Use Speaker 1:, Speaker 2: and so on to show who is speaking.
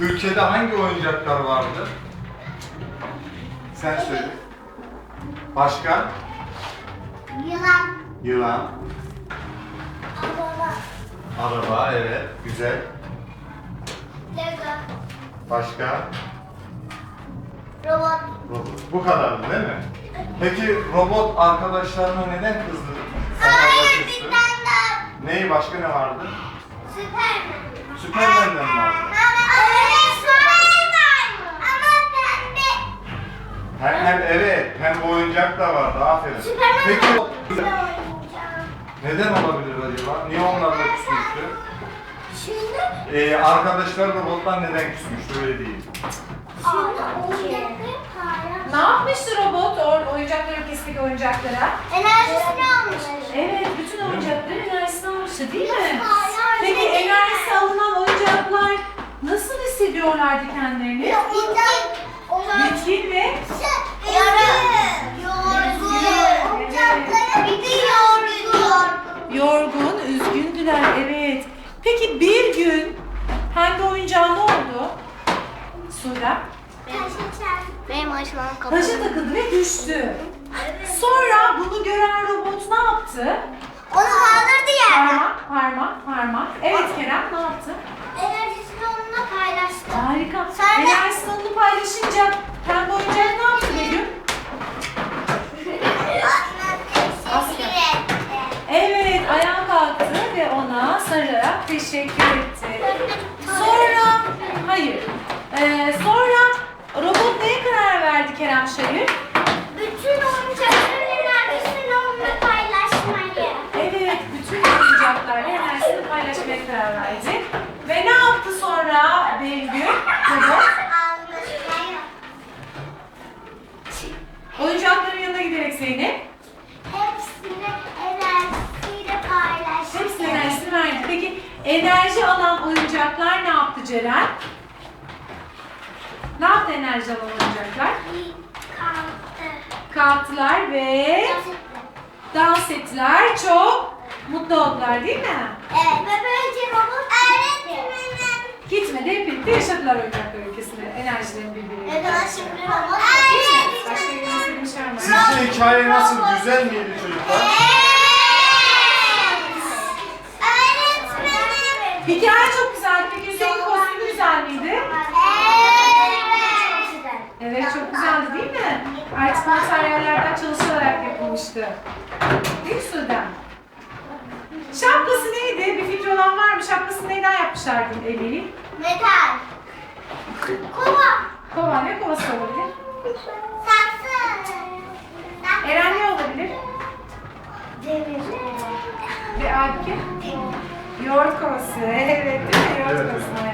Speaker 1: Ülkede hangi oyuncaklar vardır? Sen söyle. Başka?
Speaker 2: Yılan.
Speaker 1: Yılan.
Speaker 2: Araba.
Speaker 1: Araba, evet. Güzel.
Speaker 2: Lego.
Speaker 1: Başka?
Speaker 2: Robot.
Speaker 1: Robot. Bu kadar değil mi? Peki robot arkadaşlarına neden kızdı?
Speaker 2: Hayır bir tane daha.
Speaker 1: Neyi başka ne vardı?
Speaker 2: Süperman.
Speaker 1: Süpermen'den mi
Speaker 2: pembe.
Speaker 1: Hem, hem evet, hem oyuncak da vardı. Aferin.
Speaker 2: Süperman.
Speaker 1: Peki neden olabilir acaba? Niye onlarla küsmüştü?
Speaker 2: Şimdi.
Speaker 1: Ee, arkadaşlar robottan neden küsmüştü? Öyle değil.
Speaker 2: Şimdi oyuncakları paylaş.
Speaker 3: Ne yapmıştı robot o oyuncaklar ülkesindeki oyuncaklara?
Speaker 2: Enerjisini almış.
Speaker 3: Evet, bütün oyuncakların enerjisini almıştı değil mi?
Speaker 2: Hayır.
Speaker 3: Peki nasıl hissediyorlardı kendilerini? Bitkin ve yorgun, üzgündüler. Evet. Peki bir gün hangi oyuncağı ne oldu? Suda.
Speaker 2: Benim açmam
Speaker 3: Taşa takıldı ve düştü. Sonra bunu gören robot ne yaptı?
Speaker 2: Onu kaldırdı yerden.
Speaker 3: Parmak, parmak, parmak. Evet Kerem ne yaptı?
Speaker 2: Enerjisini onunla paylaştı.
Speaker 3: Harika.
Speaker 2: Sen de-
Speaker 3: Enerjisini onu paylaşınca pembe oyuncak ne yaptı Begüm?
Speaker 2: Teşekkür etti.
Speaker 3: Evet, ayağa kalktı ve ona sararak teşekkür etti. Sonra, hayır. Ee, sonra robot neye karar verdi Kerem Şayır?
Speaker 2: Bütün oyuncakların enerjisini onunla paylaşmayı.
Speaker 3: Evet, bütün oyuncaklarla enerjisini paylaşmaya karar verdi. Ve ne yaptı sonra Begüm? Robot oyuncakların yanına giderek Zeynep enerji alan oyuncaklar ne yaptı Ceren? Ne yaptı enerji alan oyuncaklar?
Speaker 2: Kalktı.
Speaker 3: Kalktılar ve dans ettiler. Çok mutlu oldular değil mi?
Speaker 2: Evet. Ve böylece robot öğretmenim.
Speaker 3: Gitmedi hep birlikte yaşadılar oyuncaklar ülkesinde. Enerjilerin birbirine.
Speaker 2: Evet şimdi robot
Speaker 3: Başka bir şey var mı?
Speaker 1: Sizce hikaye nasıl? Güzel miydi çocuklar?
Speaker 2: Öğretmenim.
Speaker 3: Hikaye çok güzeldi. Peki Hüseyin kostümü güzel miydi?
Speaker 2: Evet.
Speaker 3: Evet çok güzeldi değil mi? Artık materyallerden çalışılarak yapılmıştı. Değil mi Sudan? Şapkası neydi? Bir fikri olan var mı? Şapkasını neyden yapmışlardı Emel'i?
Speaker 2: Metal. Kova.
Speaker 3: Kova ne kovası olabilir?
Speaker 2: Saksı.
Speaker 3: Eren ne olabilir?
Speaker 2: Demir.
Speaker 3: Ve Aybüke? Yoğurt kovası. Evet değil mi? Yoğurt
Speaker 1: Evet.
Speaker 3: kovasından